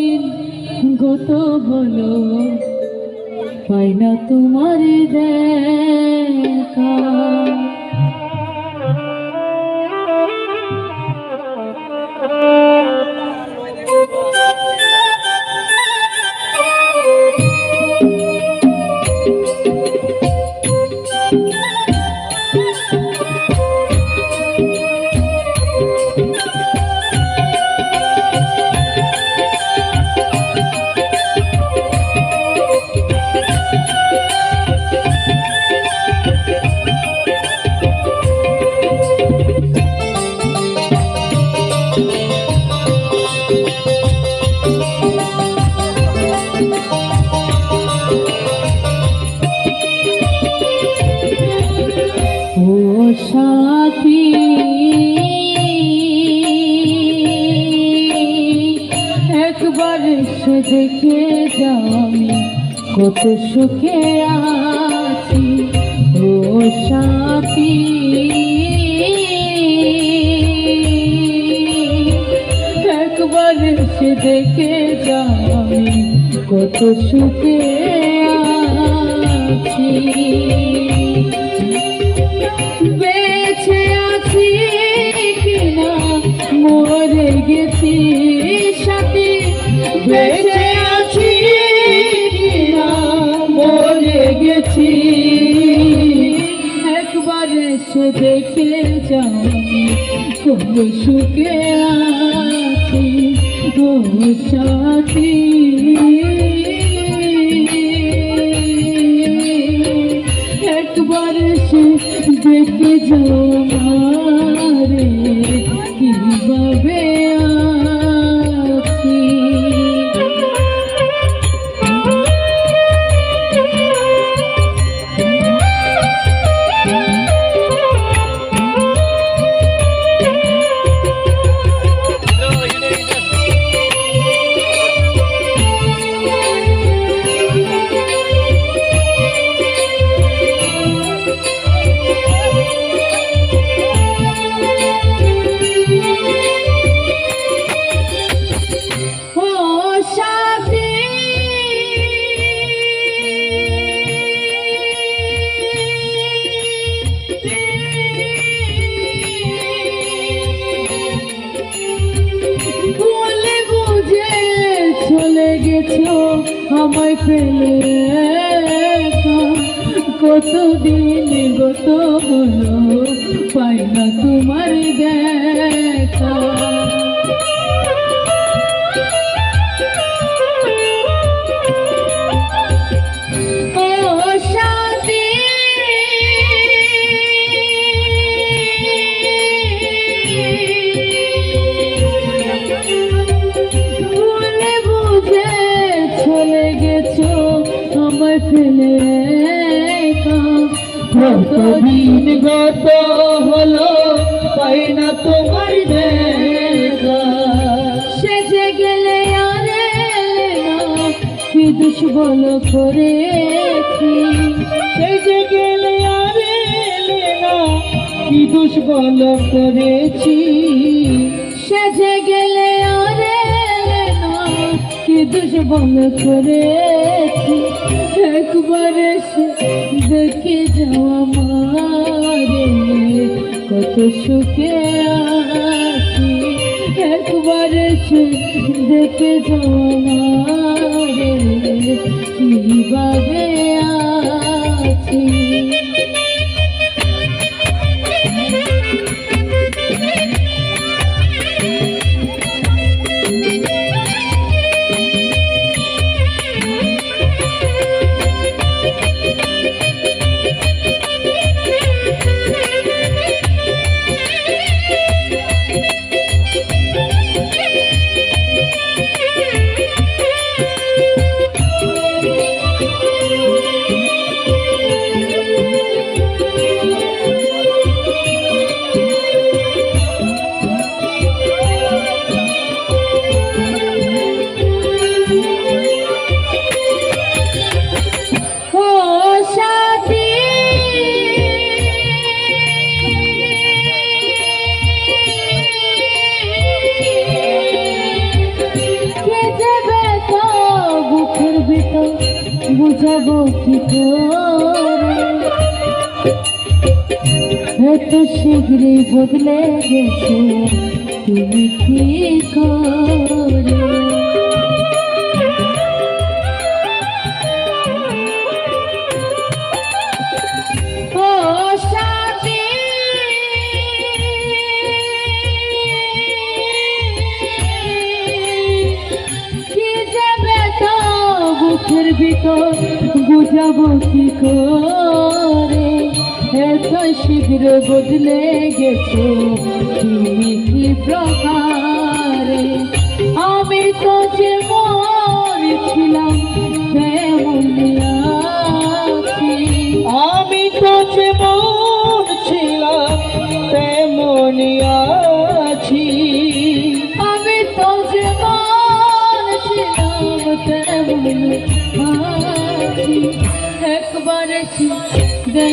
কতদিন গত হলো পাই না তোমার দেখা। কত সুখে আছি ও একবার সে দেখে যাও কত সুখে আছি। কিনা মরে গেছি দেখে যাও কত সুখে আছি ও সাথী। একবার সে দেখে যাও মারে গেছো আমায় ফেলে। কতদিন গত হলো পাই না তোমার দেখা কি দুষ্বল করেছি। সেজে গেলে আর না, কি দুষ্বল করেছি? সেজে গেলে আর না, কি দুষ্বল করেছি? একবার দেখে যাও আমারে কত সুখে আছি। একবার এসে দেখে আমারে কীভাবে আছি। এত বুঝাবো কি এত শীঘ্রই বদলে গেছে তুমি কি করে? ভিতর বুঝাবো কি করে এত শীঘ্র বদলে গেছো তুমি কি প্রকারে আমি তো যে ছিলাম তেমনই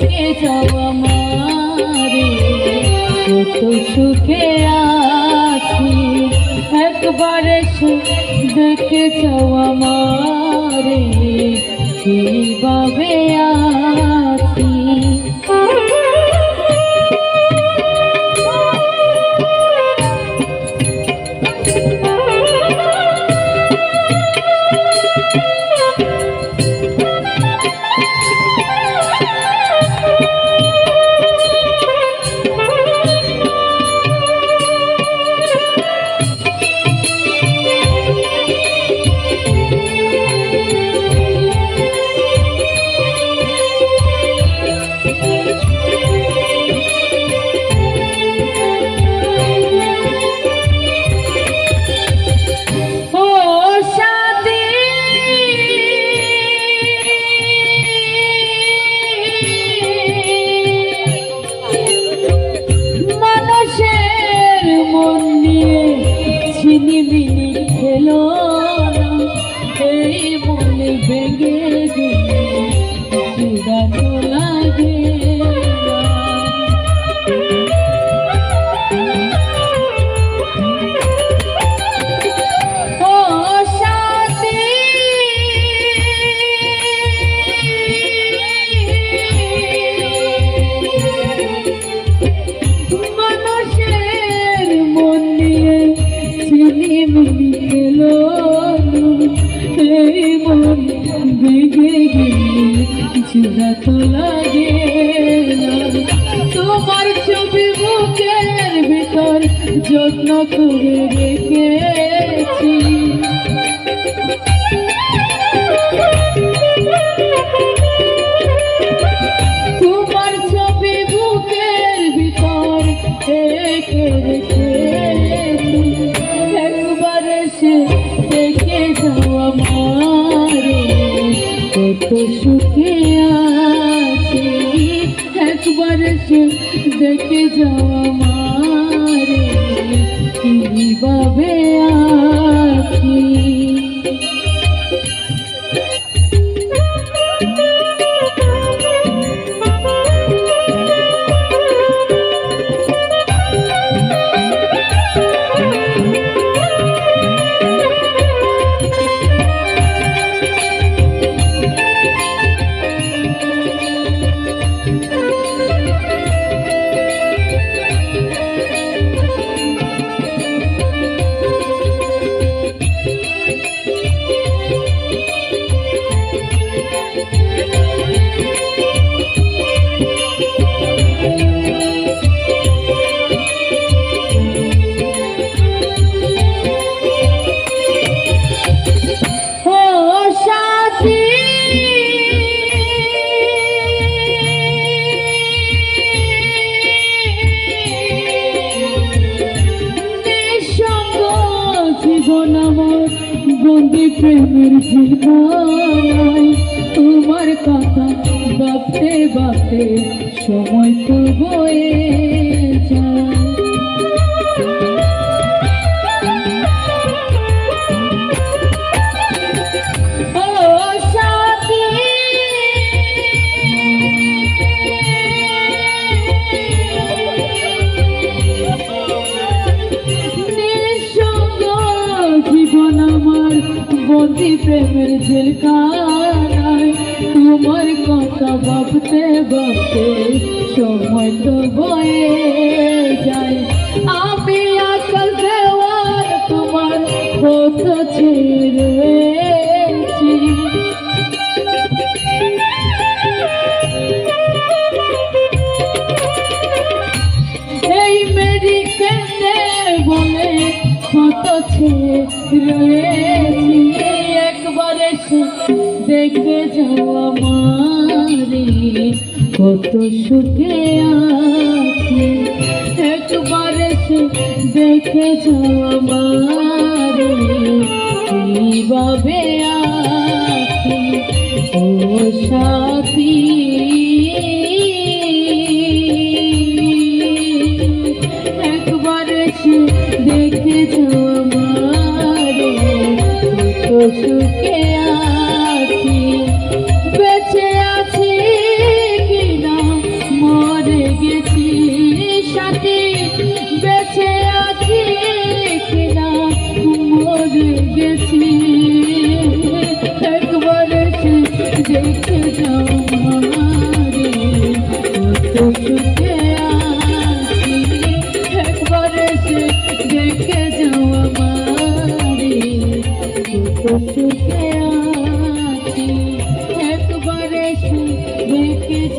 দেখে যাও আমারে। কত সুখে আছি। একবার এসে দেখে যাও আমারে। কীভাবে আছি করে রেখেছি তোমার একবার এসে দেখে যাও আমারে কত সুখে আছি। একবার এসে দেখে কীভাবে আছি তোমার কথা ভাবতে ভাবতে সময় তো বয়ে যায়। তোমার কথা ভাবতে ভাবতে সময় হয়তো বয়ে যায়। আমি আকাশ দেওয়ার তোমার কত ছেড়েছি। বলে কত একবার এসে দেখে যাও আমারে। কত সুখে আছে, একবার দেখে যাও আমারে। কীভাবে আছে, ও সাথী